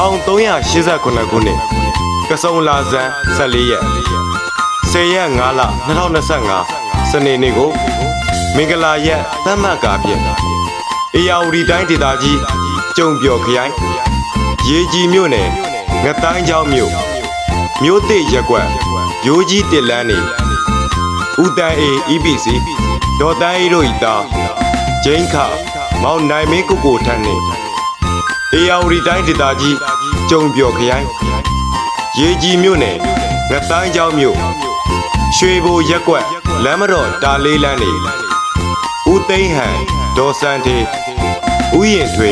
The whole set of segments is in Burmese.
1389ခုနှစ်ကစုံလာဇန်14ရက်10ရက်5လ2025စနေနေ့ကိုမင်္ဂလာရက်သတ်မှတ်ကာဖြင့်အေယာဝတီတိုင်းဒေသကြီးကျုံပြော်ခရိုင်ရေကြီးမြို့နယ်ငတိုင်းချောင်းမြို့မြို့တစ်ရက်ကွက်ရိုးကြီးတစ်လန်းနေဦးတန်းအေ EPC ဒေါ်တန်းအေတို့ဤသားဂျိန်းခမောင်နိုင်မင်းကိုကိုထန်းနေ အေယာဝတီတိုင်းဒေသကြီးကျုံပြော်ခရိုင်ရေကြီးမြို့နယ်ငတိုင်းကျောင်းမြို့ရွှေဘိုရက်ကွက်လမ်းမတော်တာလေးလန်းနေဦးသိန်းဟန်ဒေါ်စန်းထေဦးရင်ထွေ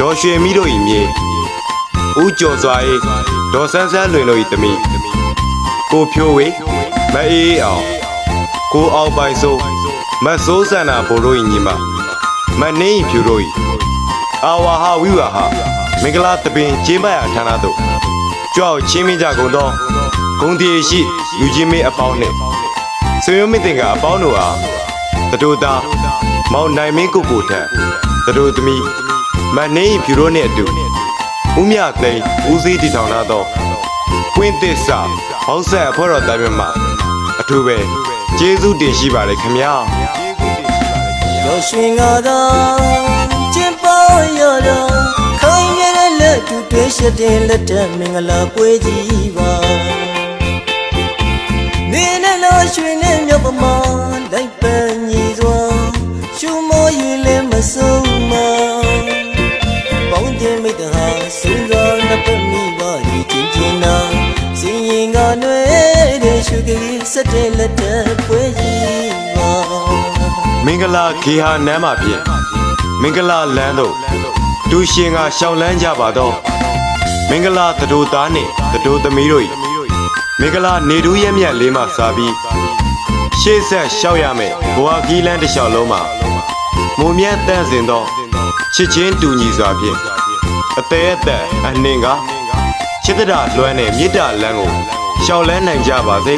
ဒေါ်ရွှေမီတို့၏မြေဦးကျော်စွာ၏ဒေါ်ဆန်းဆန်းလွင်တို့၏တမီကိုဖြိုးဝေမအေးအောင်ကိုအောင်ပိုင်စိုးမဆိုးဆန္နာဘိုလ်တို့၏ညီမမနှင်း၏ဖြူတို့၏ အာဝါဟဝိဝါဟမင်္ဂလာတပင်ကျင်းပရာဌာနသို့ကြွအောင်ချင်းမင်းကြကုန်သောဂုံတီရှိယူချင်းမင်းအပေါင်းနှင့်ဆွေမျိုးမင်းတင်ကအပေါင်းတို့အားတတူသားမောင်နိုင်မင်းကိုကိုထက်တတူသမီးမနှင်းဖြူတို့နှင့်အတူဦးမြသိန်းဦးစည်းတီထောင်လာသောပွင့်သစ္စာဟောက်ဆက်အဖွဲ့တော်တိုင်းမှာအထူးပဲကျေးဇူးတင်ရှိပါတယ်ခင်ဗျာရောရွှင်ငါသာကျင်းပေါ် ရတော့ခိုင်ရတဲ့လက်တူတွေ့ရှိတဲ့လက်ထက်မင်္ဂလာပွဲကြီးပါနေနဲ့လို့ရွှင်နဲ့မြောက်ပမာလိုက်ပန်းညီစွာရှူမောရင်လည်းမဆုံးမပေါင်းတင်မိတ္တဟာစဉ်းစားနှစ်ပတ်မိပါဒီချင်းချင်းနာစင်ရင်ကနွယ်တဲ့ရှုကလေးဆက်တဲ့လက်ထက်ပွဲကြီးပါမင်္ဂလာခေဟာနမ်းမှာဖြင့် မင်္ဂလာလမ်းသို့တူရှင်ကရှောင်းလန်းကြပါတော့မင်္ဂလာသတို့သားနှင့်သတို့သမီးတို့၏မင်္ဂလာနေတူးရက်မြတ်လေးမှစာပြီးရှေ့ဆက်လျှောက်ရမယ်ဘဝကီးလန်းတစ်လျှောက်လုံးမှာမုံမြတ်တန့်စင်သောချစ်ချင်းတူညီစွာဖြင့်အသေးအသက်အနှင်ကချစ်တရလွမ်းတဲ့မေတ္တာလမ်းကိုရှောက်လန်းနိုင်ကြပါစေ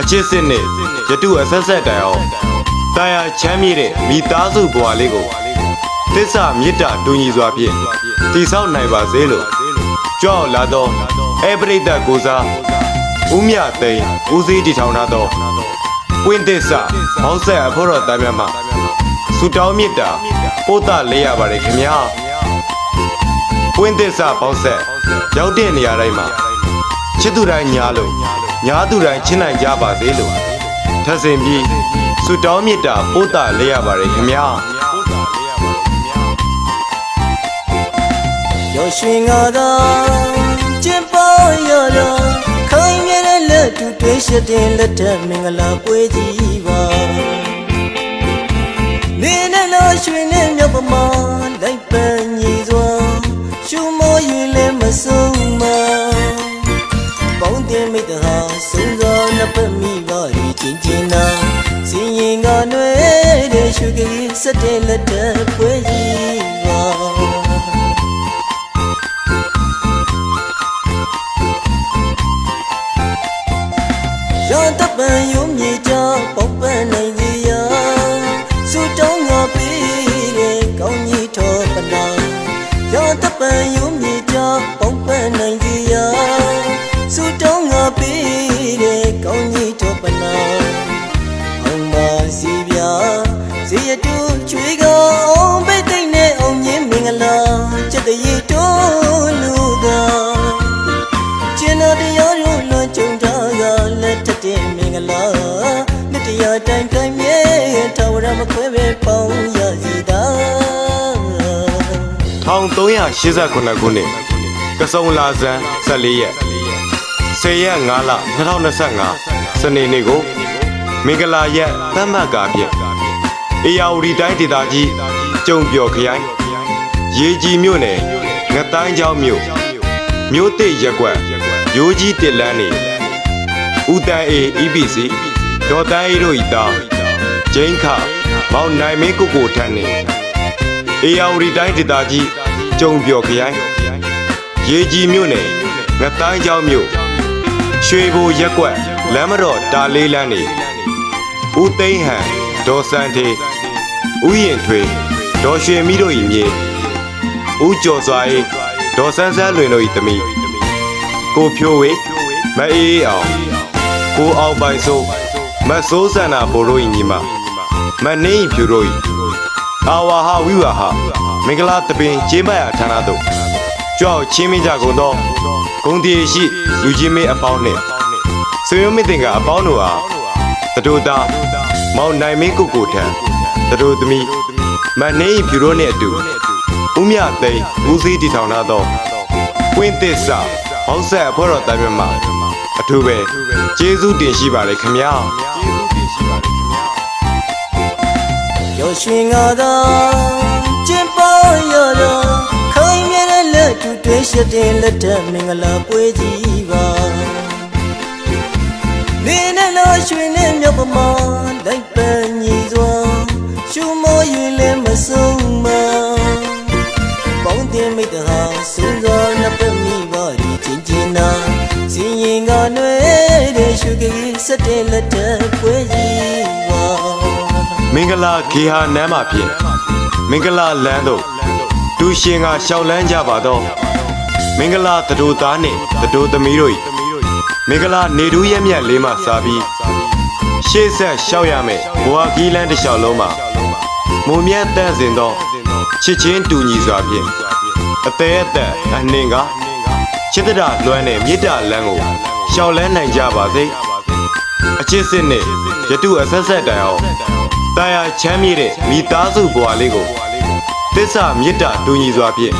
အချစ်စစ်နှင့်ယတုအဆက်ဆက်တိုင်အောင် တာယာချမ်းမြေ့တဲ့မိသားစုဘဝလေးကိုသစ္စာမေတ္တာတူညီစွာဖြင့်တည်ဆောက်နိုင်ပါစေလို့ကြွအောင်လာသောအပရိသတ်ကိုစားဦးမြသိန်းဦးစည်းတည်ထောင်ထားသောပွင့်သစ္စာမောက်ဆက်အဖို့တော်တမ်းမြတ်မှာဆုတောင်းမေတ္တာပို့သလေးရပါတယ်ခင်ဗျာပွင့်သစ္စာပေါက်ဆက်ရောက်တဲ့နေရာတိုင်းမှာချစ်သူတိုင်းညားလို့ညားသူတိုင်းချစ်နိုင်ကြပါစေလို့ထပ်ဆင်ပြီး ဆုတောင်းမေတ္တာပို့တာလေးရပါတယ်ခင်ဗျာရောရွှင်ငါသာကျင်းပေါ်ရတော့ခိုင်မြဲတဲ့လက်တူတွေ့ရှိတဲ့လက်ထက်မင်္ဂလာပွဲကြီးပါနေနဲ့လို့ရွှင်နဲ့မြောက်ပမာလိုက်ပန်းညီစွာရှူမောရင်လည်း ရှုကလေးဆက်တဲ့လက်ထက်ပွဲကြီး တူချွေကောင်ပိတ်သိမ့်နဲ့အောင်မြင်မင်္ဂလာချက်တရီတိုးလူသာကျင်တော်တရားတို့လွန်ကြုံထားကလက်ထက်တဲ့မင်္ဂလာမြတ်တရားတိုင်းတိုင်းမြဲထာဝရမခွဲပဲပေါင်းရစီတာ1389ခုနှစ်ကစုံလာဇန်14ရက်10ရက်5လ2025စနေနေ့ကိုမင်္ဂလာရက်သတ်မှတ်ကာဖြင့် အေယာဝတီတိုင်းဒေသကြီးကျုံပြော်ခရိုင်ရေကြီးမြို့နယ်ငတိုင်းချောင်းမြို့မြို့တစ်ရက်ကွက်ရိုးကြီးတစ်လန်းနေဦးတန်းအေ EPC ဒေါ်တန်းအေတို့ဤသားဂျိန်းခမောင်နိုင်မင်းကိုကိုထန်းနေအေယာဝတီတိုင်းဒေသကြီးကျုံပြော်ခရိုင်ရေကြီးမြို့နယ်ငတိုင်းချောင်းမြို့ရွှေဘိုရက်ကွက်လမ်းမတော်တာလေးလန်းနေဦးသိန်းဟန်ဒေါ်စန်း ထေဦးရင်ထွေဒေါ်ရွှေမီတို့၏မြေဦးကျော်စွာ၏ဒေါ်ဆန်းဆန်းလွင်တို့၏သမီးကိုဖြိုးဝေမအေးအေးအောင်ကိုအောင်ပိုင်စိုးမဆိုးဆန္နာဘိုလ်တို့၏ညီမမနှင်း၏ဖြူတို့၏အာဝါဟဝိဝါဟမင်္ဂလာတပင်ကျေးမရဌာနသို့ကြောက်ချင်းမင်းကြကုန်သောဂုံတီရှိလူကြီးမင်းအပေါင်းနှင့်ဆွေမျိုးမင်းတင်ကအပေါင်းတို့အားတတို့သားမောင်နိုင်မင်းကုတ်ကိုထံ တတို့သမီးမနှင်း၏ဖြူတို့နှင့်အတူဦးမြသိန်းဦးစည်းတီထောင်ထားသောကွင်းသစ္စာဟောက်ဆက်အဖွဲ့တော်တမ်းမြတ်မှာအထူးပဲကျေးဇူးတင်ရှိပါလေခင်ဗျာကျေးဇူးတင်ရှိပါလေခင်ဗျာရောရွှင်ငါသာကျင်းပရတော့ခိုင်မြဲတဲ့လက်တူတွေးရှက်တဲ့လက်ထက်မင်္ဂလာပွဲကြီးပါမင်းနဲ့ ဆုံးမပေါင်းတင်မိတ္တဟာစူးစောနှစ်ပတ်မိပါဒီချင်းချင်းနာစင်ရင်ကနွယ်တဲ့ရှုကြီးစက်တဲ့လက်ထက်ပွဲကြီးပါမင်္ဂလာခေဟာနမ်းမှာဖြင့်မင်္ဂလာလမ်းသို့တူရှင်ကရှောက်လန်းကြပါတော့မင်္ဂလာတတူသားနှင့်တတူသမီးတို့၏မင်္ဂလာနေတူးရက်မြတ်လေးမှစာပြီးရှေ့ဆက်ရှောက်ရမယ်ဘဝကီးလန်းတစ်လျှောက်လုံးမှာ မုံမြတ်တန့်စင်သောချစ်ချင်းတူညီစွာဖြင့်အသေးအသက်အနှင်ကချစ်တရလွမ်းတဲ့မေတ္တာလမ်းကိုရှောက်လန်းနိုင်ကြပါစေအချစ်စစ်နဲ့ယတုအဆက်ဆက်တိုင်အောင်တာယာချမ်းမြေ့တဲ့မိသားစုဘဝလေးကိုသစ္စာမေတ္တာတူညီစွာဖြင့်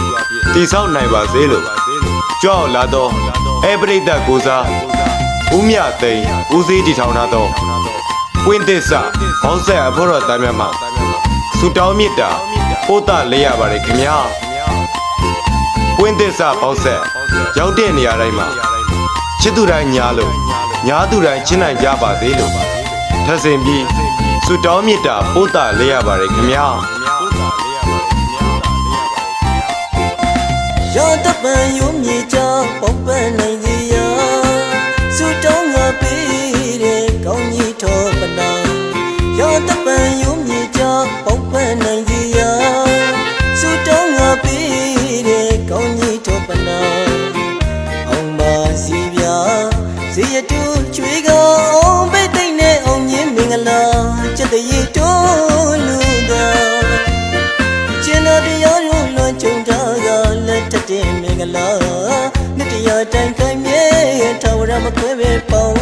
တည်ဆောက်နိုင်ပါစေလို့ကြွောက်လာသောအပရိဒတ်ကိုစားဦးမြသိန်းဦးစည်းတည်ထောင်ထားသောကွင်းသစ္စာဘောင်းဆက်အဖို့တော်တမ်းမြတ်မှာ ဆုတောင်းမေတ္တာပို့တလေးရပါတယ်ခင်ဗျာကွင်းသစ္စာဘောင်းဆက်ရောက်တဲ့နေရာတိုင်းမှာချစ်သူတိုင်းညားလို့ညားသူတိုင်းချစ်နိုင်ကြပါစေလို့ထပ်ဆင်ပြီးဆုတောင်းမေတ္တာပို့တာလေးရပါတယ်ခင်ဗျာရတပံယုံမြေ ဇေယတူချွေကအောင်ပိတ်သိမ့်နဲ့အောင်ကြီးမင်္ဂလာစက်တရေတိုးလူသာကျင်တော်တရားရုံးလွန်ကြုံထားကလက်ထက်တဲ့မင်္ဂလာနှစ်တရားတိုင်ခိုင်မြဲထာဝရမခွဲပဲပေါ